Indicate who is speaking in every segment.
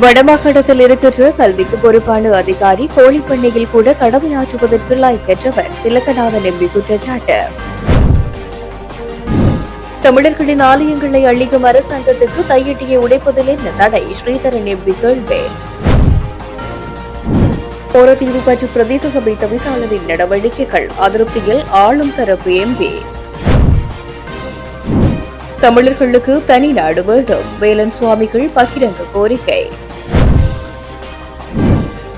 Speaker 1: வடமாகாணத்தில் இருக்கின்ற கல்விக்கு பொறுப்பான அதிகாரி கோழிப்பண்ணையில் கூட கடமையாற்றுவதற்கு லாய்க்கற்றவர். திலக்கநாதன் எம்பி குற்றச்சாட்டு. தமிழர்களின் ஆலயங்களை அழிக்கும் அரசாங்கத்துக்கு கையெட்டியை உடைப்பதில் என்ன தடை? ஸ்ரீதரன் எம்பி கேள்வி. போரத்தீவு பற்றி பிரதேச சபை தவிசாளரின் நடவடிக்கைகள். அதிருப்தியில் ஆளும் தரப்பு எம்பி. தமிழர்களுக்கு தனி நாடு வேண்டும். வேலன் சுவாமிகள் பகிரங்க கோரிக்கை.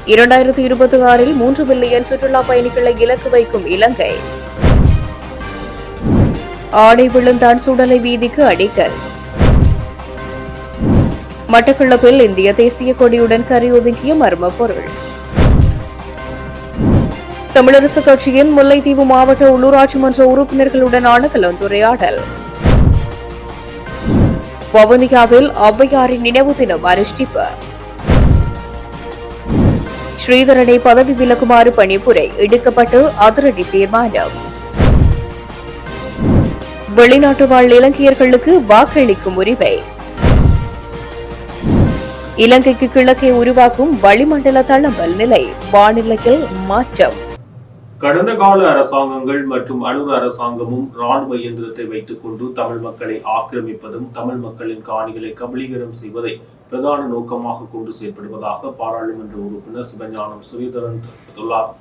Speaker 1: இரண்டாயிரத்தி இருபத்தி ஆறில் மூன்று பில்லியன் சுற்றுலா பயணிகளை இலக்கு வைக்கும் இலங்கை. ஆடை விழுந்தான் சுடலை வீதிக்கு அடிக்கல். மட்டக்களப்பில் இந்திய தேசிய கொடியுடன் கரை ஒதுங்கிய மர்ம பொருள். தமிழரசு கட்சியின் முல்லைத்தீவு மாவட்ட உள்ளூராட்சி மன்ற உறுப்பினர்களுடனான கலந்துரையாடல். வவுனியாவில் ஔவையாரின் நினைவு தினம் அனுஷ்டிப்பு. ஸ்ரீதரனை பதவி விலகுமாறு பணிப்புரை எடுக்கப்பட்டு அதிரடி தீர்மானம் வெளிநாட்டு வாழ் இலங்கையர்களுக்கு வாக்களிக்கும் உரிமை இலங்கைக்கு கிழக்கே உருவாக்கும் வளிமண்டல தளம்பல் நிலை வானிலையில் மாற்றம்
Speaker 2: கடந்த கால அரசாங்கங்கள் மற்றும் அனுர அரசாங்கமும் ராணுவ இயந்திரத்தை வைத்துக் கொண்டு தமிழ் மக்களை ஆக்கிரமிப்பதும் தமிழ் மக்களின் காணிகளை கபலீகரம் செய்வதை பிரதான நோக்கமாக கொண்டு செயல்படுவதாக பாராளுமன்ற உறுப்பினர் சிவஞானம் ஸ்ரீதரன் தெரிவித்துள்ளார்.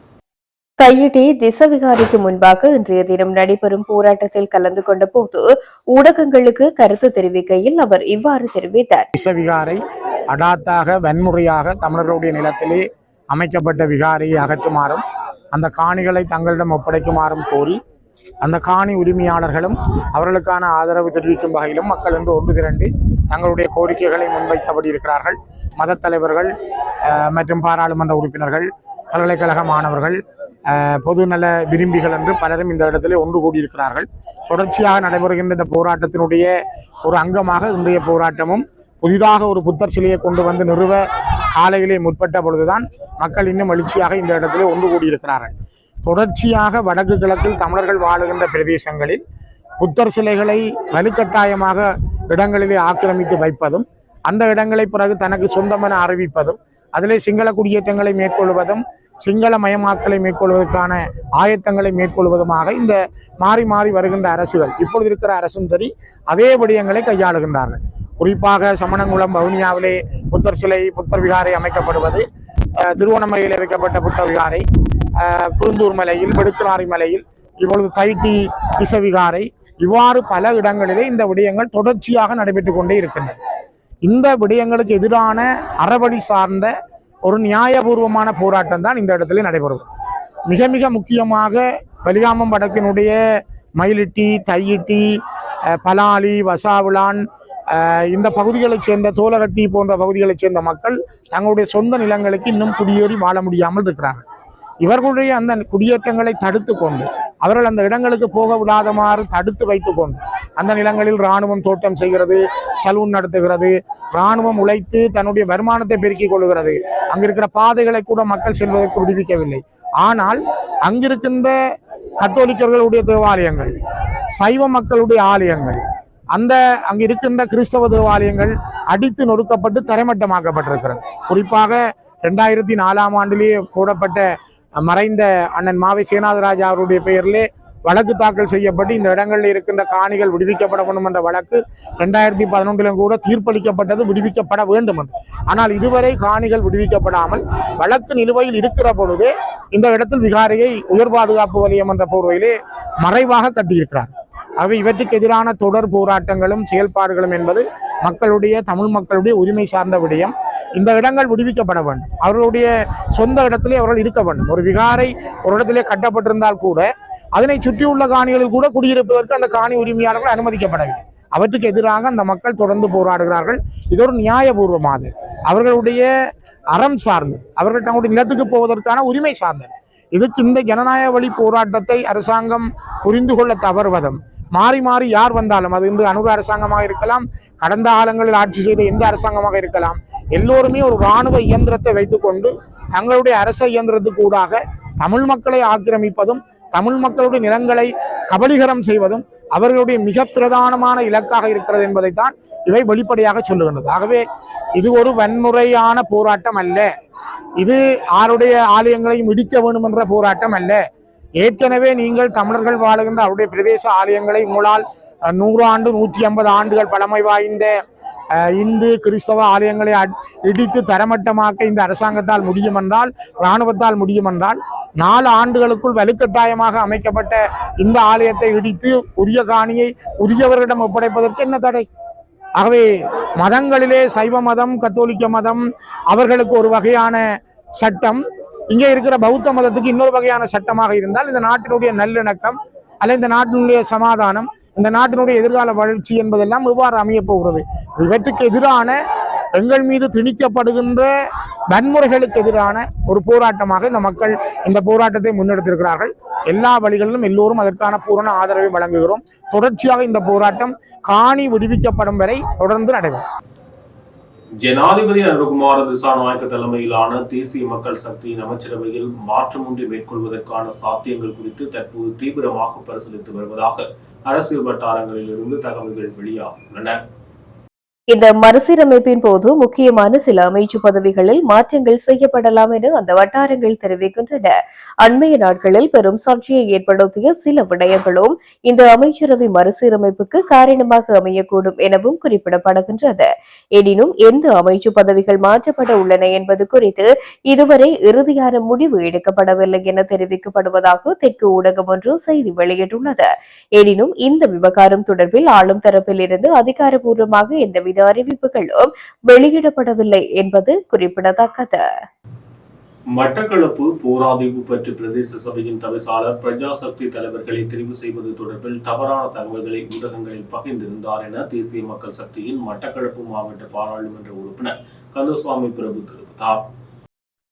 Speaker 1: கையிட்டி திசவிகாரிக்கு முன்பாக இன்றைய தினம் நடைபெறும் போராட்டத்தில் கலந்து கொண்ட போது ஊடகங்களுக்கு கருத்து தெரிவிக்கையில் அவர் இவ்வாறு தெரிவித்தார்.
Speaker 3: விஷவிகாரை அடாத்தாக வன்முறையாக தமிழர்களுடைய நிலத்திலே அமைக்கப்பட்ட விகாரையை அகற்றுமாறும் அந்த காணிகளை தங்களிடம் ஒப்படைக்குமாறும் கோரி அந்த காணி உரிமையாளர்களும் அவர்களுக்கான ஆதரவு தெரிவிக்கும் வகையிலும் மக்கள் என்று ஒன்று திரண்டு தங்களுடைய கோரிக்கைகளை முன்வைத்தபடி இருக்கிறார்கள். மதத் தலைவர்கள் மற்றும் பாராளுமன்ற உறுப்பினர்கள் பல்கலைக்கழக மாணவர்கள் பொதுநல விரும்பிகள் என்று பலரும் இந்த இடத்திலே ஒன்று கூடியிருக்கிறார்கள். தொடர்ச்சியாக நடைபெறுகின்ற இந்த போராட்டத்தினுடைய ஒரு அங்கமாக இன்றைய போராட்டமும் புதிதாக ஒரு புத்தர் சிலையை கொண்டு வந்து நிறுவ காலையிலே முற்பட்ட பொழுதுதான் மக்கள் இன்னும் எழுச்சியாக இந்த இடத்திலே ஒன்று கூடியிருக்கிறார்கள். தொடர்ச்சியாக வடக்கு கிழக்கில் தமிழர்கள் வாழுகின்ற பிரதேசங்களில் புத்தர் சிலைகளை வலுக்கட்டாயமாக இடங்களிலே ஆக்கிரமித்து வைப்பதும் அந்த இடங்களை பிறகு தனக்கு சொந்தமென அறிவிப்பதும் அதிலே சிங்கள குடியேற்றங்களை மேற்கொள்வதும் சிங்கள மயமாக்கலை மேற்கொள்வதற்கான ஆயத்தங்களை மேற்கொள்வதுமாக இந்த மாறி மாறி வருகின்ற அரசுகள் இப்பொழுது இருக்கிற அரசும் சரி அதே விடயங்களை கையாளுகின்றார்கள். குறிப்பாக சமணங்குளம் வவுனியாவிலே புத்தர் சிலை புத்தர் விகாரை அமைக்கப்படுவது அஹ், அமைக்கப்பட்ட வைக்கப்பட்ட புத்தர் விகாரை குருந்தூர் மலையில் வெடுக்குநாரி மலையில் இப்பொழுது தைட்டி திசவிகாரை இவ்வாறு பல இடங்களிலே இந்த விடயங்கள் தொடர்ச்சியாக நடைபெற்று கொண்டே இருக்கின்றன. இந்த விடயங்களுக்கு எதிரான அறவழி சார்ந்த ஒரு நியாயபூர்வமான போராட்டம் தான் இந்த இடத்துல நடைபெறும். மிக மிக முக்கியமாக வலிகாமம் வடக்கினுடைய மயிலிட்டி தையிட்டி பலாலி வசாவிளான் இந்த பகுதிகளைச் சேர்ந்த தோலகட்டி போன்ற பகுதிகளைச் சேர்ந்த மக்கள் தங்களுடைய சொந்த நிலங்களுக்கு இன்னும் குடியேறி வாழ முடியாமல் இருக்கிறார்கள். இவர்களுடைய அந்த குடியேற்றங்களை தடுத்து கொண்டு அவர்கள் அந்த இடங்களுக்கு போக விடாதமாறு தடுத்து வைத்து கொண்டு அந்த நிலங்களில் இராணுவம் தோட்டம் செய்கிறது சலூன் நடத்துகிறது இராணுவம் உழைத்து தன்னுடைய வருமானத்தை பெருக்கிக் கொள்கிறது. அங்கிருக்கிற பாதைகளை கூட மக்கள் செல்வதற்கு விடுவிக்கவில்லை. ஆனால் அங்கிருக்கின்ற கத்தோலிக்கர்களுடைய தேவாலயங்கள் சைவ மக்களுடைய ஆலயங்கள் அந்த அங்கு இருக்கின்ற கிறிஸ்தவ தேவாலயங்கள் அடித்து நொறுக்கப்பட்டு தரைமட்டமாக்கப்பட்டிருக்கிறது. குறிப்பாக ரெண்டாயிரத்தி நாலாம் ஆண்டிலேயே போடப்பட்ட மறைந்த அண்ணன் மாவை சேனாதராஜா அவருடைய பெயரிலே வழக்கு தாக்கல் செய்யப்பட்டு இந்த இடங்களில் இருக்கின்ற காணிகள் விடுவிக்கப்பட வேண்டும் என்ற வழக்கு ரெண்டாயிரத்தி பதினொன்றிலும் கூட தீர்ப்பளிக்கப்பட்டது விடுவிக்கப்பட வேண்டும் என்று. ஆனால் இதுவரை காணிகள் விடுவிக்கப்படாமல் வழக்கு நிலுவையில் இருக்கிற பொழுதே இந்த இடத்தில் விகாரையை உயர் பாதுகாப்பு வலயம் என்ற போர்வையிலே மறைவாக கட்டியிருக்கிறார். அவை இவற்றுக்கு எதிரான தொடர் போராட்டங்களும் செயல்பாடுகளும் என்பது மக்களுடைய தமிழ் மக்களுடைய உரிமை சார்ந்த விடயம். இந்த இடங்கள் விடுவிக்கப்பட வேண்டும். அவர்களுடைய சொந்த இடத்திலே அவர்கள் இருக்க வேண்டும். ஒரு விகாரை ஒரு இடத்திலே கட்டப்பட்டிருந்தால் கூட அதனை சுற்றியுள்ள காணிகளில் கூட குடியிருப்பதற்கு அந்த காணி உரிமையாளர்கள் அனுமதிக்கப்படவில்லை. அவற்றுக்கு எதிராக அந்த மக்கள் தொடர்ந்து போராடுகிறார்கள். இது ஒரு நியாயபூர்வமானது. அவர்களுடைய அறம் சார்ந்தது. அவர்கள் தங்களுடைய நிலத்துக்கு போவதற்கான உரிமை சார்ந்தது. இதுக்கு இந்த ஜனநாயக வழி போராட்டத்தை அரசாங்கம் புரிந்து கொள்ள தவறுவதும் மாறி மாறி யார் வந்தாலும் அது இன்று அனுக அரசாங்கமாக இருக்கலாம் கடந்த காலங்களில் ஆட்சி செய்த எந்த அரசாங்கமாக இருக்கலாம் எல்லோருமே ஒரு இராணுவ இயந்திரத்தை வைத்துக்கொண்டு தங்களுடைய அரச இயந்திரத்துக்கு ஊடாக தமிழ் மக்களை ஆக்கிரமிப்பதும் தமிழ் மக்களுடைய நிலங்களை கபலீகரம் செய்வதும் அவர்களுடைய மிக பிரதானமான இலக்காக இருக்கிறது என்பதைத்தான் இவை வெளிப்படையாக சொல்லுகின்றது. ஆகவே இது ஒரு வன்முறையான போராட்டம் அல்ல. இது யாருடைய ஆலயங்களையும் இடிக்க வேண்டும் என்ற போராட்டம் அல்ல. ஏற்கனவே நீங்கள் தமிழர்கள் வாழுகின்ற அவருடைய பிரதேச ஆலயங்களை உங்களால் நூறு ஆண்டு நூற்றி ஐம்பது ஆண்டுகள் பழமை வாய்ந்த இந்து கிறிஸ்தவ ஆலயங்களை அட்- இடித்து தரமட்டமாக்க இந்த அரசாங்கத்தால் முடியும் என்றால் இராணுவத்தால் முடியும் என்றால் நாலு ஆண்டுகளுக்குள் வலுக்கட்டாயமாக அமைக்கப்பட்ட இந்த ஆலயத்தை இடித்து உரிய காணியை உரியவர்களிடம் ஒப்படைப்பதற்கு என்ன தடை? ஆகவே மதங்களிலே சைவ மதம் கத்தோலிக்க மதம் அவர்களுக்கு ஒரு வகையான சட்டம் இங்கே இருக்கிற பௌத்த மதத்துக்கு இன்னொரு வகையான சட்டமாக இருந்தால் இந்த நாட்டினுடைய நல்லிணக்கம் அல்ல இந்த நாட்டினுடைய சமாதானம் இந்த நாட்டினுடைய எதிர்கால வளர்ச்சி என்பதெல்லாம் எவ்வாறு அமையப் போகிறது? இவற்றுக்கு எதிரான எங்கள் மீது திணிக்கப்படுகின்ற வன்முறைகளுக்கு எதிரான ஒரு போராட்டமாக இந்த மக்கள் இந்த போராட்டத்தை முன்னெடுத்திருக்கிறார்கள். எல்லா வழிகளிலும் எல்லோரும் அதற்கான பூரண ஆதரவை வழங்குகிறோம். தொடர்ச்சியாக இந்த போராட்டம் காணி விடுவிக்கப்படும் வரை தொடர்ந்து நடைபெறும்.
Speaker 2: ஜனாதிபதி அனுகுமார திசாநாயக்க தலைமையிலான தேசிய மக்கள் சக்தியின் அமைச்சரவையில் மாற்றம் ஒன்றை மேற்கொள்வதற்கான சாத்தியங்கள் குறித்து தற்போது தீவிரமாக பரிசீலித்து வருவதாக அரசியல் வட்டாரங்களில் இருந்து தகவல்கள் வெளியாகியுள்ளன.
Speaker 1: இந்த மறுசீரமைப்பின் போது முக்கியமான சில அமைச்சு பதவிகளில் மாற்றங்கள் செய்யப்படலாம் என அந்த வட்டாரங்கள் தெரிவிக்கின்றன. அண்மைய நாட்களில் பெரும் சர்ச்சையை ஏற்படுத்திய சில விடயங்களும் இந்த அமைச்சரவை மறுசீரமைப்புக்கு காரணமாக அமையக்கூடும் எனவும் குறிப்பிடப்படுகின்றது. எனினும் எந்த அமைச்சு பதவிகள் மாற்றப்பட உள்ளன என்பது குறித்து இதுவரை இறுதியான முடிவு எடுக்கப்படவில்லை என தெரிவிக்கப்படுவதாக தெற்கு ஊடகம் ஒன்று செய்தி வெளியிட்டுள்ளது. எனினும் இந்த விவகாரம் தொடர்பில் ஆளும் தரப்பில் இருந்து அதிகாரப்பூர்வமாக எந்தவித அறிவிப்புகளும் வெளியிடப்படவில்லை என்பது குறிப்பிடத்தக்கது.
Speaker 2: மட்டக்களப்பு போராதீவு பற்றி பிரதேச சபையின் தவிசாளர் பிரஜாசக்தி தலைவர்களை தெரிவு செய்வது தொடர்பில் தவறான தகவல்களை ஊடகங்களில் பகிர்ந்திருந்தார் என தேசிய மக்கள் சக்தியின் மட்டக்களப்பு மாவட்ட பாராளுமன்ற உறுப்பினர் கந்தசுவாமி பிரபு தெரிவித்தார்.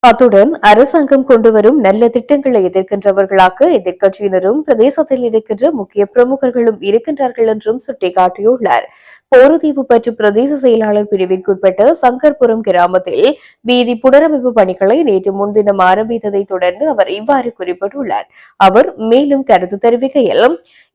Speaker 1: அத்துடன் அரசாங்கம் கொண்டுவரும் நல்ல திட்டங்களை எதிர்க்கின்றவர்களாக எதிர்க்கட்சியினரும் பிரதேசத்தில் இருக்கின்ற முக்கிய பிரமுகர்களும் இருக்கின்றார்கள் என்றும் சுட்டிக்காட்டியுள்ளார். போரதீவு பற்றி பிரதேச செயலாளர் பிரிவிற்குட்பட்ட சங்கர்புரம் கிராமத்தில் வீதி புனரமைப்பு பணிகளை நேற்று முன்தினம் ஆரம்பித்ததை தொடர்ந்து அவர் இவ்வாறு குறிப்பிட்டுள்ளார். அவர் மேலும் கருத்து தெரிவிக்கையில்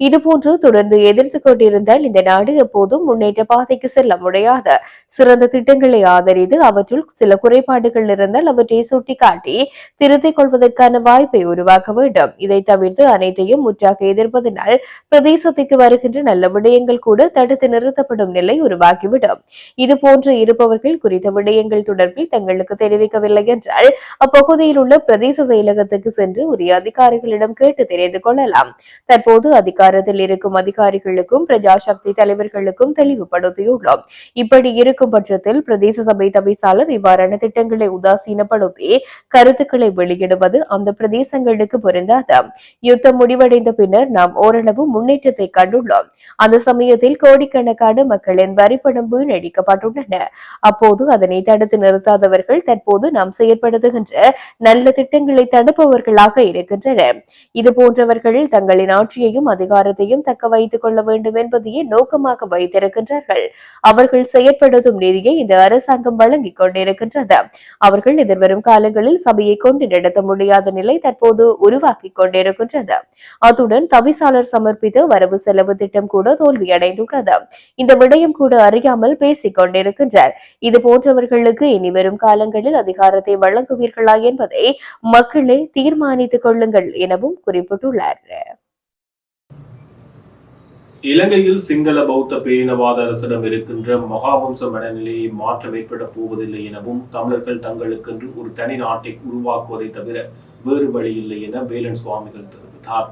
Speaker 1: இதுபோன்று தொடர்ந்து எதிர்த்து கொண்டிருந்தால் இந்த நாடு எப்போதும் முன்னேற்ற பாதைக்கு செல்ல முடியாத சிறந்த திட்டங்களை ஆதரித்து அவற்றுள் சில குறைபாடுகள் இருந்தால் அவற்றை சுட்டிக்காட்டி திருத்திக் கொள்வதற்கான வாய்ப்பை உருவாக்க வேண்டும். இதை தவிர்த்து அனைத்தையும் முற்றாக எதிர்ப்பதனால் பிரதேசத்துக்கு வருகின்ற நல்ல விடயங்கள் கூட தடுத்து நிறுத்தப்படும் நிலை உருவாகிவிடும். இதுபோன்று இருப்பவர்கள் குறித்த விடயங்கள் தொடர்பில் தங்களுக்கு தெரிவிக்கவில்லை என்றால் அப்பகுதியில் உள்ள பிரதேச செயலகத்துக்கு சென்று உரிய அதிகாரிகளிடம் கேட்டு தெரிந்து கொள்ளலாம். தற்போது அதிகாரத்தில் இருக்கும் அதிகாரிகளுக்கும் பிரஜா சக்தி தலைவர்களுக்கும் தெளிவுபடுத்தியுள்ளோம். இப்படி இருக்கும் பட்சத்தில் பிரதேச சபை தவிசாளர் இவ்வாறான திட்டங்களை உதாசீனப்படுத்தி கருத்துக்களை வெளியிடுவது அந்த பிரதேசங்களுக்கு பொருந்தாது. யுத்தம் முடிவடைந்த பின்னர் நாம் ஓரளவு முன்னேற்றத்தை கண்டுள்ளோம். அந்த சமயத்தில் கோடிக்கணக்கான மக்களின் வரிப்பணம் வீணடிக்கப்பட்டுள்ளன அப்போது அதனை தடுத்து நிறுத்தாதவர்கள் தற்போது நாம் செயற்படுத்துகின்ற நல்ல திட்டங்களை தடுப்பவர்களாக இருக்கின்றனர் இது போன்றவர்கள் தங்களின் ஆட்சியையும் அதிகாரத்தையும் தக்க வைத்துக் கொள்ள வேண்டும் என்பதையே நோக்கமாக வைத்திருக்கின்றார்கள். அவர்கள் செயற்படுத்தும் நிதியை இந்த அரசாங்கம் வழங்கிக் கொண்டிருக்கின்றது. அவர்கள் எதிர்வரும் காலங்களில் சபையை கொண்டு நடத்த முடியாத நிலை தற்போது உருவாக்கி கொண்டிருக்கின்றது. அத்துடன் தவிசாளர் சமர்ப்பித்த வரவு செலவு திட்டம் கூட தோல்வியடைந்துள்ளது. இந்த விடயம் கூட அறியாமல் பேசிக் கொண்டிருக்கின்றார். இது போன்றவர்களுக்கு இனி வரும் காலங்களில் அதிகாரத்தை வழங்குவீர்களா என்பதை மக்களே தீர்மானித்துக் கொள்ளுங்கள் எனவும் குறிப்பிட்டுள்ளார்.
Speaker 2: இலங்கையில் சிங்கள பௌத்த பேரினவாத அரசிடம் இருக்கின்ற மகாவம்ச மனநிலையை மாற்றம் ஏற்பட போவதில்லை எனவும் தமிழர்கள் தங்களுக்கென்று ஒரு தனி நாட்டை உருவாக்குவதை தவிர வேறு வழியில்லை என வேலன் சுவாமிகள் தெரிவித்தார்.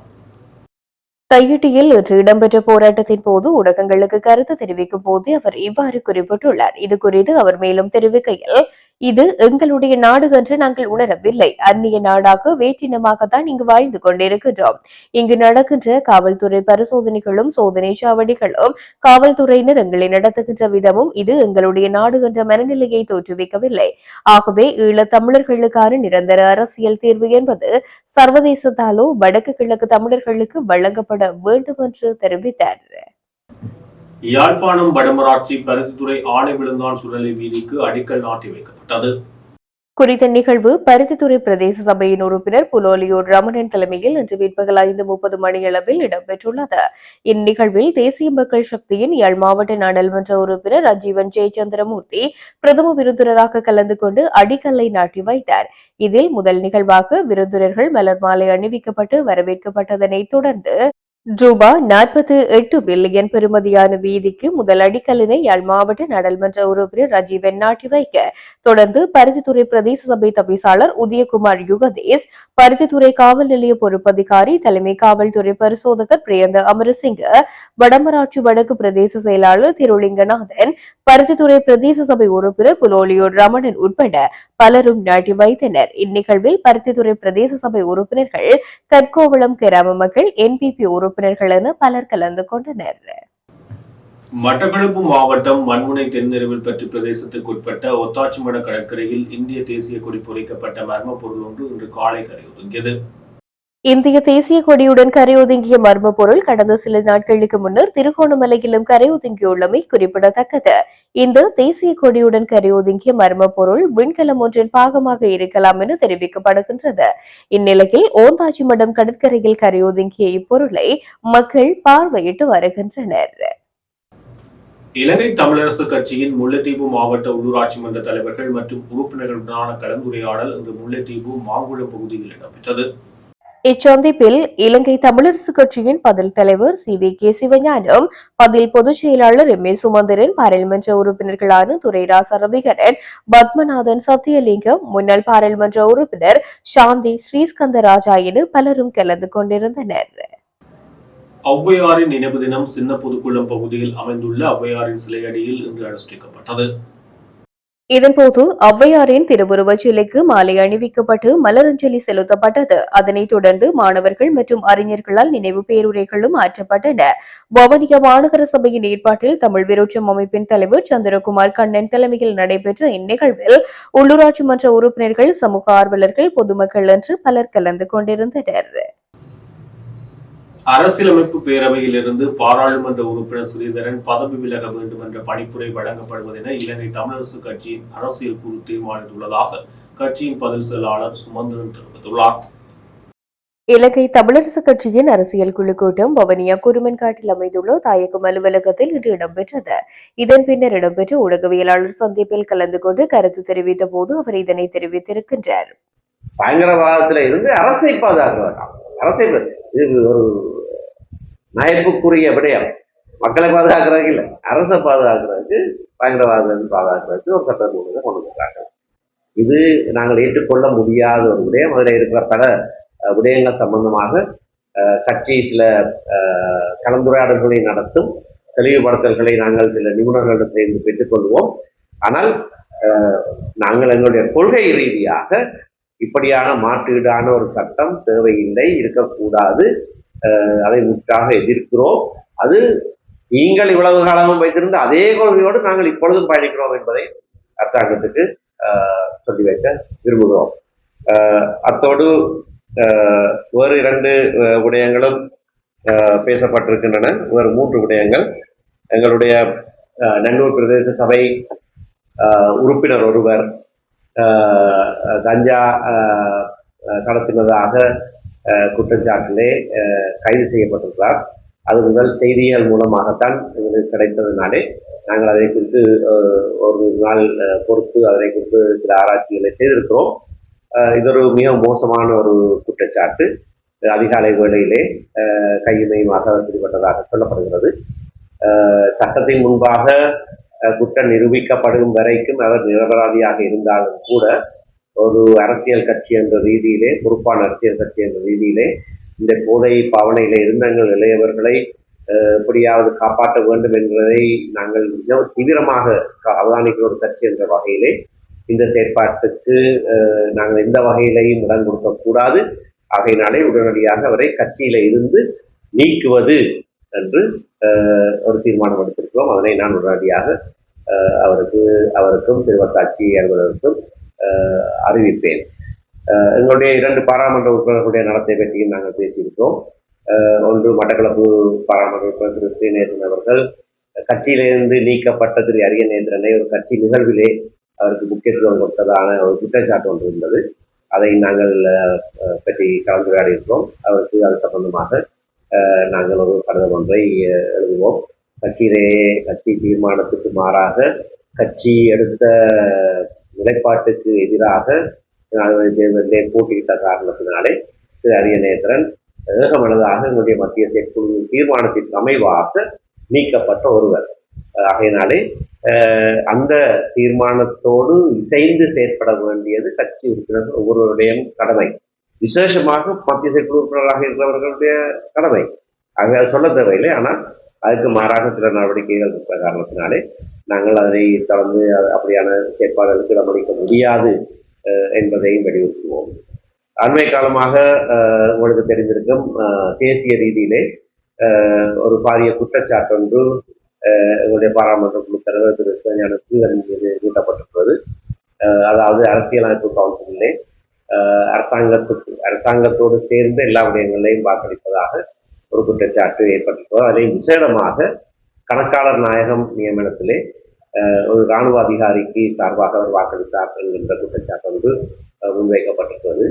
Speaker 1: கையிட்டியில் இன்று இடம்பெற்ற போராட்டத்தின் போது ஊடகங்களுக்கு கருத்து தெரிவிக்கும் போது அவர் இவ்வாறு குறிப்பிட்டுள்ளார். இது குறித்து அவர் மேலும் தெரிவிக்கையில் இது எங்களுடைய நாடு என்று நாங்கள் உணரவில்லை. அந்நிய நாடாக வேற்றினமாகத்தான் இங்கு வாழ்ந்து கொண்டிருக்கின்றோம். இங்கு நடக்கின்ற காவல்துறை பரிசோதனைகளும் சோதனை சாவடிகளும் காவல்துறையினர் எங்களை நடத்துகின்ற விதமும் இது எங்களுடைய நாடு என்ற மனநிலையை தோற்றுவிக்கவில்லை. ஆகவே ஈழத் தமிழர்களுக்கான நிரந்தர அரசியல் தீர்வு என்பது சர்வதேசத்தாலோ வடக்கு கிழக்கு தமிழர்களுக்கு வழங்கப்பட வேண்டும் என்று தெரிவித்தார்.
Speaker 2: யாழ்ப்பாணம் வடமராட்சி பருத்தித்துறை ஆணை விழுந்தான் சுழலை வீதிக்கு அடிக்கல் நாட்டி வைக்கப்பட்டது.
Speaker 1: குறித்த நிகழ்வு பருத்தித்துறை பிரதேச சபையின் உறுப்பினர் புலோலியூர் ரமணன் தலைமையில் இன்று பிற்பகல் ஐந்து முப்பது மணியளவில் இடம்பெற்றுள்ளது. இந்நிகழ்வில் தேசிய மக்கள் சக்தியின் யாழ் மாவட்ட நாடாளுமன்ற உறுப்பினர் ராஜீவன் ஜெயச்சந்திரமூர்த்தி பிரதம விருந்தினராக கலந்து கொண்டு அடிக்கல்லை நாட்டி வைத்தார். இதில் முதல் நிகழ்வாக விருந்தினர்கள் மலர் மாலை அணிவிக்கப்பட்டு வரவேற்கப்பட்டதனைத் தொடர்ந்து ரூபாய் நாற்பத்தி எட்டு பில்லியன் பெறுமதியான வீதிக்கு முதல் அடிக்கல்லினை யாழ் மாவட்ட நாடாளுமன்ற உறுப்பினர் ரஜீவ் வெண்ணாட்டி வைக்க. தொடர்ந்து பருத்தித்துறை பிரதேச சபை தவிசாளர் உதயகுமார் யுகதேஸ் பருத்தித்துறை காவல் நிலைய பொறுப்பதிகாரி தலைமை காவல்துறை பரிசோதகர் பிரியந்த அமரசிங்க வடமராட்சி வடக்கு பிரதேச செயலாளர் திருலிங்கநாதன் பருத்தித்துறை பிரதேச சபை உறுப்பினர் புலோலியூர் ரமணன் உட்பட பலரும் நாட்டி வைத்தனர். இந்நிகழ்வில் பருத்தித்துறை பிரதேச சபை உறுப்பினர்கள் கற்கோவளம் கிராம மக்கள் என்பிபி உறுப்பினர்கள் என பலர் கலந்து கொண்டனர்.
Speaker 2: மட்டக்களப்பு மாவட்டம் மண்முனை தென்னெருவில் பற்றி பிரதேசத்துக்கு உட்பட்ட ஒத்தாச்சிமட கடற்கரையில் இந்திய தேசிய கொடி பொறிக்கப்பட்ட மர்ம பொருள் ஒன்று இன்று காலை கரையொதுங்கியது.
Speaker 1: இந்திய தேசிய கொடியுடன் கரையொதுங்கிய மர்ம பொருள் கடந்த சில நாட்களுக்கு முன்னர் திருகோணமலையிலும் கரையொதுங்கியுள்ளமை குறிப்பிடத்தக்கது. இந்த தேசிய கொடியுடன் கரையொதுங்கிய மர்ம பொருள் விண்கலம் ஒன்றின் பாகமாக இருக்கலாம் என தெரிவிக்கப்படுகின்றது. இந்நிலையில் ஓந்தாச்சி மடம் கடற்கரையில் கரையொதுங்கிய இப்பொருளை மக்கள் பார்வையிட்டு வருகின்றனர்.
Speaker 2: இலங்கை தமிழரசு கட்சியின் முல்லைத்தீவு மாவட்ட உள்ளூராட்சி மன்ற தலைவர்கள் மற்றும் உறுப்பினர்களுடனான கலந்துரையாடல் இன்று முல்லைத்தீவு மாங்குளம் பகுதியில் இடம்பெற்றது.
Speaker 1: இச்சந்திப்பில் இலங்கை தமிழரசு கட்சியின் பதில் தலைவர் சி வி கே சிவஞானம் பதில் பொதுச் செயலாளர் எம் ஏ சுமந்திரன் பாராளுமன்ற உறுப்பினர்களான துரைராச ரவிகரன் பத்மநாதன் சத்தியலிங்கம் முன்னாள் பாராளுமன்ற உறுப்பினர் சாந்தி ஸ்ரீஸ்கந்தராஜா என பலரும் கலந்து கொண்டிருந்தனர்.
Speaker 2: ஔவையாரின் நினைவு தினம் சின்ன புதுக்குளம் பகுதியில் அமைந்துள்ள ஔவையாரின் சிலையடியில் இன்று அனுஷ்டிக்கப்பட்டது.
Speaker 1: இதன்போது ஔவையாரின் திருவுருவச் சிலைக்கு மாலை அணிவிக்கப்பட்டு மலரஞ்சலி செலுத்தப்பட்டது. அதனைத் தொடர்ந்து மாணவர்கள் மற்றும் அறிஞர்களால் நினைவு பேருரைகளும் ஆற்றப்பட்டன. வவுனியா மாநகர சபையின் ஏற்பாட்டில் தமிழ் விரோச்சம் அமைப்பின் தலைவர் சந்திரகுமார் கண்ணன் தலைமையில் நடைபெற்ற இந்நிகழ்வில் உள்ளூராட்சி மன்ற உறுப்பினர்கள் சமூக ஆர்வலர்கள் பொதுமக்கள் என்று பலர் கலந்து கொண்டிருந்தனர்.
Speaker 2: அரசியலமைப்பு பேரவையில் இருந்து பாராளுமன்ற உறுப்பினர் ஸ்ரீதரன் பதவி விலக வேண்டும் என்ற பணிப்புரை வழங்கப்படுவதென இலங்கை தமிழரசு கட்சியின் அரசியல் குழு தீர்மானித்துள்ளதாக கட்சியின் பதில் செயலாளர் சுமந்திரன் தெரிவித்துள்ளார்.
Speaker 1: இலங்கை தமிழரசு கட்சியின் அரசியல் குழு கூட்டம் வவுனியா குருமன்காட்டில் அமைந்துள்ள தாயகம் அலுவலகத்தில் இன்று இடம்பெற்றது. இதன் பின்னர் இடம்பெற்ற ஊடகவியலாளர் சந்திப்பில் கலந்து கொண்டு கருத்து தெரிவித்த போது அவர் இதனை தெரிவித்திருக்கின்றார்.
Speaker 4: பயங்கரவாதத்துல இருந்து அரசை பாதுகாக்க வேண்டாம். அரசை இது ஒரு நயப்புக்குரிய விடயம். மக்களை பாதுகாக்கிறதுக்கு இல்லை அரசை பாதுகாக்கிறதுக்கு பயங்கரவாதம் பாதுகாக்கிறதுக்கு ஒரு சட்ட கொண்டு வந்தாங்க இது நாங்கள் ஏற்றுக்கொள்ள முடியாத ஒரு விடயம். அதில் இருக்கிற பல விடயங்கள் சம்பந்தமாக கட்சி சில கலந்துரையாடல்களை நடத்தும் தெளிவுபடுத்தல்களை நாங்கள் சில நிபுணர்களிடத்திலிருந்து பெற்றுக்கொள்வோம். ஆனால் நாங்கள் எங்களுடைய கொள்கை ரீதியாக இப்படியான மாற்றீடான ஒரு சட்டம் தேவையில்லை இருக்கக்கூடாது. அதை முற்றாக எதிர்க்கிறோம். அது நீங்கள் இவ்வளவு காலமும் வைத்திருந்த அதே கொள்கையோடு நாங்கள் இப்பொழுதும் பயணிக்கிறோம் என்பதை அரசாங்கத்துக்கு சொல்லி வைக்க விரும்புகிறோம். அத்தோடு வேறு இரண்டு விடயங்களும் பேசப்பட்டிருக்கின்றன. வேறு மூன்று விடயங்கள். எங்களுடைய நன்னூர் பிரதேச சபை உறுப்பினர் ஒருவர் கஞ்சா கடத்தினதாக குற்றச்சாட்டிலே கைது செய்யப்பட்டிருக்கிறார். அது முதல் செய்திகள் மூலமாகத்தான் இது கிடைத்ததுனாலே நாங்கள் அதை குறித்து ஒரு நாள் பொறுத்து அதை குறித்து சில ஆராய்ச்சிகளை செய்திருக்கிறோம். இது ஒரு மிக மோசமான ஒரு குற்றச்சாட்டு. அதிகாலை வேளையிலே அஹ், கையுமையுமாக பிடிபட்டதாக சொல்லப்படுகிறது. சட்டத்தின் முன்பாக குற்றம் நிரூபிக்கப்படும் வரைக்கும் அவர் நிரபராதியாக இருந்தாலும் கூட ஒரு அரசியல் கட்சி என்ற ரீதியிலே பொறுப்பான அரசியல் கட்சி என்ற ரீதியிலே இந்த போதை பாவனையில இருந்தங்கள் இளையவர்களை எப்படியாவது காப்பாற்ற வேண்டும் என்பதை நாங்கள் மிகவும் தீவிரமாக அவதானிக்கிற ஒரு கட்சி என்ற வகையிலே இந்த செயற்பாட்டுக்கு நாங்கள் எந்த வகையிலையும் இடம் கொடுக்கக்கூடாது ஆகையினாலே உடனடியாக அவரை கட்சியில இருந்து நீக்குவது என்று ஒரு தீர்மானம் எடுத்திருக்கிறோம் அதனை நான் உடனடியாக அவருக்கு அவருக்கும் திருவத்தாட்சி அலுவலருக்கும் அறிவிப்பேன். எங்களுடைய இரண்டு பாராளுமன்ற உறுப்பினர்களுடைய நடத்தை பற்றியும் நாங்கள் பேசியிருக்கிறோம். ஒன்று மட்டக்களப்பு பாராளுமன்ற உறுப்பினர் திரு ஸ்ரீநேசன் அவர்கள். கட்சியிலிருந்து நீக்கப்பட்ட திரு அரியநேந்திரனை ஒரு கட்சி நிகழ்விலே அவருக்கு முக்கியத்துவம் கொடுத்ததான ஒரு குற்றச்சாட்டு ஒன்று இருந்தது. அதை நாங்கள் பற்றி கலந்துரையாடி இருக்கிறோம் அவருக்கு அது சம்பந்தமாக நாங்கள் ஒரு கடிதம் ஒன்றை எழுதுவோம். கட்சியிலேயே கட்சி தீர்மானத்துக்கு மாறாக கட்சி எடுத்த நிலைப்பாட்டுக்கு எதிராக ஜனாதிபதி தேர்தலிலே போட்டியிட்ட காரணத்தினாலே திரு அரியநேத்திரன் ஏகமனதாக எங்களுடைய மத்திய செயற்குழுவின் தீர்மானத்திற்கு அமைவாக நீக்கப்பட்ட ஒருவர். ஆகையினாலே அந்த தீர்மானத்தோடு இசைந்து செயற்பட வேண்டியது கட்சி உறுப்பினர் ஒவ்வொருவருடைய கடமை. விசேஷமாக மத்திய செயற்குழு உறுப்பினராக இருக்கிறவர்களுடைய கடமை. ஆக சொல்ல தேவையில்லை. ஆனால் அதுக்கு மாறாக சில நடவடிக்கைகள் இருக்கிற காரணத்தினாலே நாங்கள் அதனை தொடர்ந்து அப்படியான செயற்பாடுகளுக்கு இடமளிக்க முடியாது அஹ், என்பதையும் வலியுறுத்துவோம். அண்மை காலமாக உங்களுக்கு தெரிந்திருக்கும் தேசிய ரீதியிலே ஒரு பாரிய குற்றச்சாட்டு ஒன்று எங்களுடைய பாராளுமன்ற குழு தலைவர் திரு சிவஞான ஸ்ரீதரன் மீது நீட்டப்பட்டிருக்கிறது அதாவது அரசியலமைப்பு கவுன்சிலே அரசாங்கத்துக்கு அரசாங்கத்தோடு சேர்ந்து எல்லா விடயங்களையும் வாக்களிப்பதாக ஒரு குற்றச்சாட்டு ஏற்பட்டிருக்கிறது. அதில் விசேடமாக கணக்காளர் நாயகம் நியமனத்திலே ஒரு இராணுவ அதிகாரிக்கு சார்பாக அவர் வாக்களித்தார் என்கின்ற குற்றச்சாட்டு வந்து முன்வைக்கப்பட்டிருக்கிறது.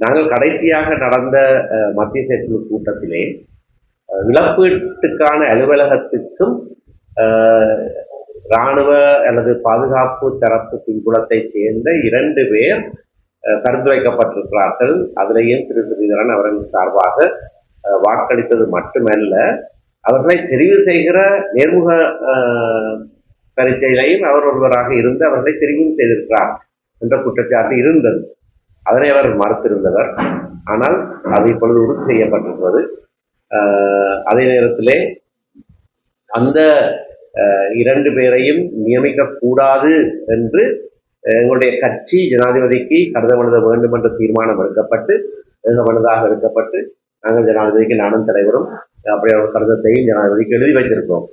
Speaker 4: நாங்கள் கடைசியாக நடந்த மத்திய செயற்குழு கூட்டத்திலே இழப்பீட்டுக்கான அலுவலகத்துக்கும் இராணுவ அல்லது பாதுகாப்பு தரப்பு பின்புலத்தைச் சேர்ந்த இரண்டு பேர் அஹ், பரிந்துரைக்கப்பட்டிருக்கிறார்கள் அதிலேயும் திரு. ஸ்ரீதரன் அவர்கள் சார்பாக வாக்களித்தது மட்டுமல்ல அவர்களை தெரிவு செய்கிற நேர்முக பரீட்சையிலையும் அவர் ஒருவராக இருந்து அவர்களை தெரிவும் செய்திருக்கிறார் என்ற குற்றச்சாட்டு இருந்தது. அதனை அவர் மறுத்திருந்தவர். ஆனால் அது இப்பொழுது உறுதி செய்யப்பட்டிருக்கிறது. அதே நேரத்திலே அந்த இரண்டு பேரையும் நியமிக்கக்கூடாது என்று எங்களுடைய கட்சி ஜனாதிபதிக்கு கடிதம் எழுத வேண்டும் என்ற தீர்மானம் எடுக்கப்பட்டு மனதாக எடுக்கப்பட்டு நாங்கள் ஜனாதிபதிக்கு நானும் தலைவரும் அப்படி ஒரு கடிதத்தையும் ஜனாதிபதிக்கு எழுதி வைத்திருக்கிறோம்.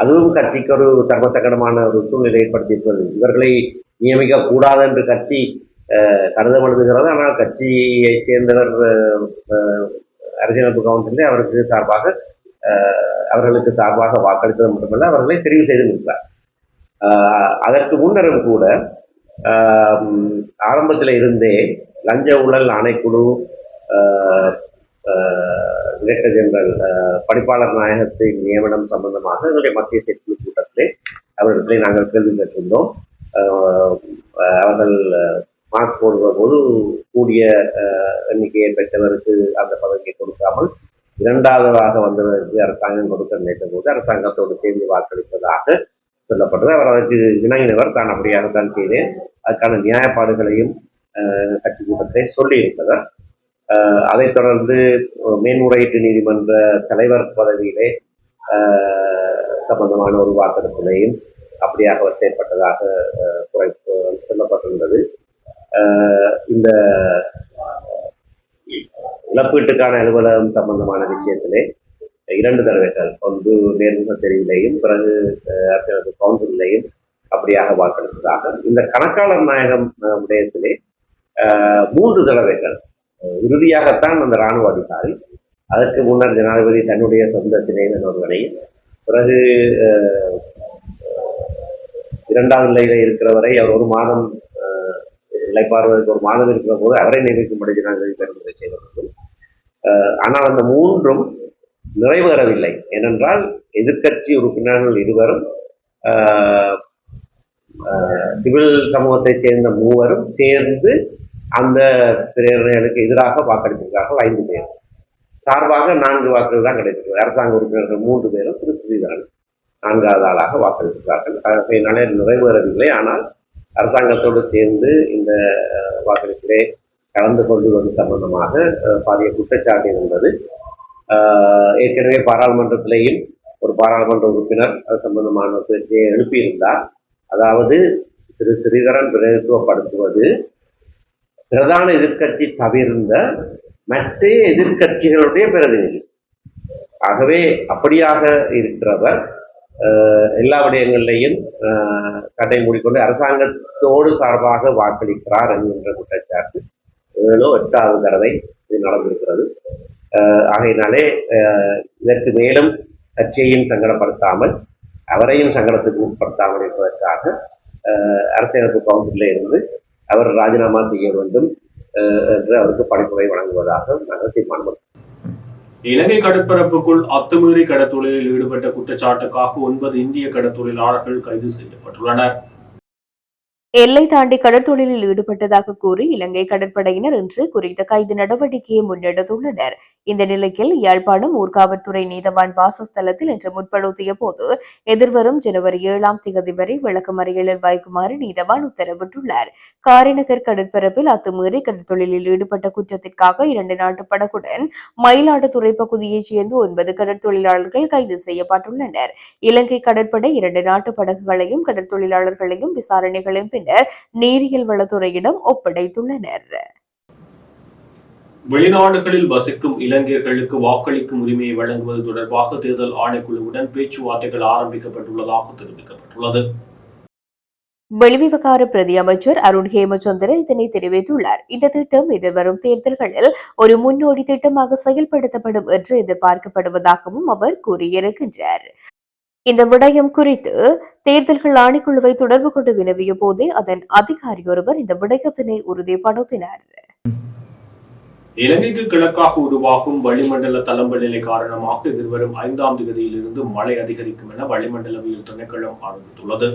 Speaker 4: அதுவும் கட்சிக்கு ஒரு தர்மசங்கடமான ஒரு சூழ்நிலை ஏற்படுத்தியிருக்கிறது. இவர்களை நியமிக்க கூடாது என்று கட்சி அஹ், ஆனால் கட்சியை சேர்ந்தவர் அரசியலமைப்பு கவுன்சிலே அவருக்கு சார்பாக அவர்களுக்கு சார்பாக வாக்களித்தது மட்டுமல்ல அவர்களை தெரிவு செய்து நிற்கிறார். அதற்கு முன்னரும் கூட ஆரம்பத்தில் இருந்தே லஞ்ச ஊழல் ஆணைக்குழு டைரக்டர் ஜெனரல் uh, படிப்பாளர் பணிப்பாளர் நாயகத்தின் நியமனம் சம்பந்தமாக எங்களுடைய மத்திய செயற்குழு கூட்டத்திலே அவர்களிடத்திலே நாங்கள் கேள்வி கேட்டிருந்தோம். அவர்கள் மார்க்ஸ் போடுகிற போது கூடிய எண்ணிக்கையை பெற்றவருக்கு அந்த பதவியை கொடுக்காமல் இரண்டாவதாக வந்தவருக்கு அரசாங்கம் கொடுக்க நினைத்த போது அரசாங்கத்தோடு சேர்ந்து வாக்களிப்பதாக சொல்லப்பட்டது. அவர் அதற்கு இணங்கினவர் தான் அப்படியாகத்தான் செய்தேன். அதுக்கான நியாயப்பாடுகளையும் கட்சி கூட்டத்தை சொல்லியிருப்பவர். அதைத் தொடர்ந்து மேன்முறையீட்டு நீதிமன்ற தலைவர் பதவியிலே சம்பந்தமான ஒரு வாக்கெடுப்பிலையும் அப்படியாக அவர் செயற்பட்டதாக குறை சொல்லப்பட்டிருந்தது. இந்த இழப்பீட்டுக்கான அலுவலகம் சம்பந்தமான விஷயத்திலே இரண்டு தடவைகள் ஒன்று நேர்முக தெரிவிலையும் பிறகு பிறகு கவுன்சிலையும் அப்படியாக வாக்களித்ததாக. இந்த கணக்காளர் நாயகம் விடயத்திலே மூன்று தடவைகள் இறுதியாகத்தான் அந்த இராணுவ அதிகாரி அதற்கு முன்னர் ஜனாதிபதி தன்னுடைய சொந்த சிநேகன் ஒருவனையும் பிறகு இரண்டாம் நிலையில் நிலையில இருக்கிறவரை அவர் ஒரு மாதம் அஹ், இலைப்பாறுவதற்கு ஒரு மாதம் இருக்கிற போது அவரை நியமிக்கும்படி ஜனாதிபதி பரிந்துரை செய்வதற்கும் ஆனால் அந்த மூன்றும் நிறைவேறவில்லை. ஏனென்றால் எதிர்க்கட்சி உறுப்பினர்கள் இருவரும் சிவில் சமூகத்தைச் சேர்ந்த மூவரும் சேர்ந்து அந்த பிரேரணைகளுக்கு எதிராக வாக்களித்திருக்கிறார்கள் ஐந்து பேர். சார்பாக நான்கு வாக்குகள் தான் கிடைத்திருக்கிறது. அரசாங்க உறுப்பினர்கள் மூன்று பேரும் திரு ஸ்ரீதரன் நான்காவது ஆளாக வாக்களித்திருக்கிறார்கள். அதனால நிறைவேறவில்லை ஆனால் அரசாங்கத்தோடு சேர்ந்து இந்த வாக்களிப்பிலே கலந்து கொள்வது சம்பந்தமாக பாரிய குற்றச்சாட்டு இருந்தது. ஏற்கனவே பாராளுமன்றத்திலேயும் ஒரு பாராளுமன்ற உறுப்பினர் அது சம்பந்தமான ஒரு எழுப்பியிருந்தார். அதாவது திரு ஸ்ரீதரன் பிரதித்துவப்படுத்துவது பிரதான எதிர்க்கட்சி தவிர்ந்த மற்ற எதிர்க்கட்சிகளுடைய பிரதிநிதி. ஆகவே அப்படியாக இருக்கிறவர் எல்லா விடயங்கள்லையும் கடை மூடிக்கொண்டு அரசாங்கத்தோடு சார்பாக வாக்களிக்கிறார் என்கின்ற குற்றச்சாட்டு ஏழோ எட்டாவது தடவை இது நடந்திருக்கிறது. ஆகையினாலே இதற்கு மேலும் கட்சியையும் சங்கடப்படுத்தாமல் அவரையும் சங்கடத்துக்கு உட்படுத்தாமல் இருப்பதற்காக அரசியலமைப்பு கவுன்சிலில் இருந்து அவர் ராஜினாமா செய்ய வேண்டும் அஹ், என்று அவருக்கு பணிப்புரை வழங்குவதாக நாங்கள் தீர்மானம்
Speaker 2: இலங்கை கடற்பரப்புக்குள் அத்துமீறி கடத்தொழிலில் ஈடுபட்ட குற்றச்சாட்டுக்காக ஒன்பது இந்திய கடத்தொழிலாளர்கள் கைது செய்யப்பட்டுள்ளனர்.
Speaker 1: எல்லை தாண்டி கடற்தொழிலில் ஈடுபட்டதாக கூறி இலங்கை கடற்படையினர் இன்று குறித்த கைது நடவடிக்கையை முன்னெடுத்துள்ளனர். இந்த நிலையில் யாழ்ப்பாணம் ஊர்காவல்துறை நீதவான் வாசஸ்தலத்தில் இன்று முற்படுத்திய போது எதிர்வரும் ஜனவரி ஏழாம் தேதி வரை விளக்கமறியலில் வைக்குமாறு நீதவான் உத்தரவிட்டுள்ளார். காரிநகர் கடற்பரப்பில் அத்துமீறி கடற்தொழிலில் ஈடுபட்ட குற்றத்திற்காக இரண்டு நாட்டு படகுடன் மயிலாடுதுறை பகுதியைச் சேர்ந்த ஒன்பது கடற்தொழிலாளர்கள் கைது செய்யப்பட்டுள்ளனர். இலங்கை கடற்படை இரண்டு நாட்டு படகுகளையும் கடற்தொழிலாளர்களையும் விசாரணைகளையும் பின்னர் நீரியல் வளத்துறையிடம் ஒப்படைத்துள்ளனர்.
Speaker 2: வெளிநாடுகளில் வசிக்கும் இளைஞர்களுக்கு வாக்களிக்கும் உரிமையை வழங்குவது தொடர்பாக தேர்தல் ஆணைக்குழுவுடன் பேச்சுவார்த்தைகள் ஆரம்பிக்கப்பட்டுள்ளதாக தெரிவிக்கப்பட்டுள்ளது.
Speaker 1: வெளிவிவகார பிரதி அமைச்சர் அருண் ஹேமச்சந்திர இதனை தெரிவித்துள்ளார். இந்த திட்டம் எதிர்வரும் தேர்தல்களில் ஒரு முன்னோடி திட்டமாக செயல்படுத்தப்படும் என்று எதிர்பார்க்கப்படுவதாகவும் அவர் கூறியிருக்கின்றார். இந்த விடயம் குறித்து தேர்தல்கள் ஆணைக்குழுவை தொடர்பு கொண்டு வினவிய போதே அதன் அதிகாரி ஒருவர் இந்த விடயத்தினை உறுதிப்படுத்தினார்.
Speaker 2: இலங்கைக்கு கிழக்காக உருவாகும் வளிமண்டல தளம்பு நிலை காரணமாக எதிர்வரும் ஐந்தாம் தேதியிலிருந்து மழை அதிகரிக்கும் என வளிமண்டலவியல் திணைக்களம் அறிவித்துள்ளது.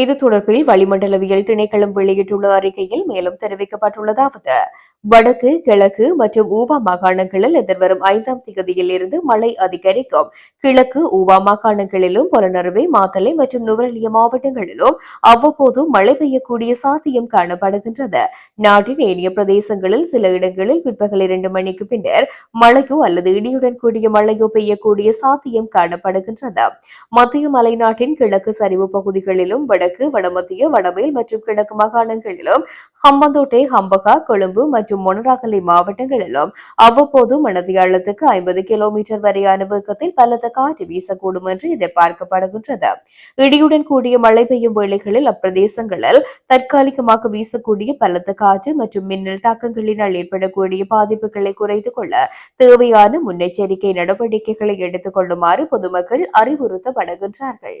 Speaker 1: இது தொடர்பில் வளிமண்டலவியல் திணைக்களம் வெளியிட்டுள்ள அறிக்கையில் மேலும் தெரிவிக்கப்பட்டுள்ளதாவது. வடக்கு கிழக்கு மற்றும் ஊவா மாகாணங்களில் எதிர்வரும் ஐந்தாம் தேதியில் இருந்து மழை அதிகரிக்கும். கிழக்கு ஊவா மாகாணங்களிலும் புலனறுவை மாத்தலை மற்றும் நுவரெலிய மாவட்டங்களிலும் அவ்வப்போது மழை பெய்யக்கூடிய சாத்தியம் காணப்படுகின்றது. நாட்டின் ஏனைய பிரதேசங்களில் சில இடங்களில் பிற்பகல் இரண்டு மணிக்கு பின்னர் மழையோ அல்லது இடியுடன் கூடிய மழையோ பெய்யக்கூடிய சாத்தியம் காணப்படுகின்றது. மத்திய மலைநாட்டின் கிழக்கு சரிவு பகுதிகளிலும் வட வடக்கு வடமத்திய வடமேல் மற்றும் கிழக்கு மாகாணங்களிலும் ஹம்பந்தோட்டை ஹம்பகா கொழும்பு மற்றும் மொனராகலை மாவட்டங்களிலும் அவ்வப்போது மணதியாளத்துக்கு ஐம்பது கிலோமீட்டர் வரையான வேகத்தில் பலத்த காற்று வீசக்கூடும் என்று எதிர்பார்க்கப்படுகின்றது. இடியுடன் கூடிய மழை பெய்யும் வேளைகளில் அப்பிரதேசங்களில் தற்காலிகமாக வீசக்கூடிய பலத்த காற்று மற்றும் மின்னல் தாக்கங்களினால் ஏற்படக்கூடிய பாதிப்புகளை குறைத்துக் கொள்ள தேவையான முன்னெச்சரிக்கை நடவடிக்கைகளை எடுத்துக் கொள்ளுமாறு பொதுமக்கள் அறிவுறுத்தப்படுகின்றார்கள்.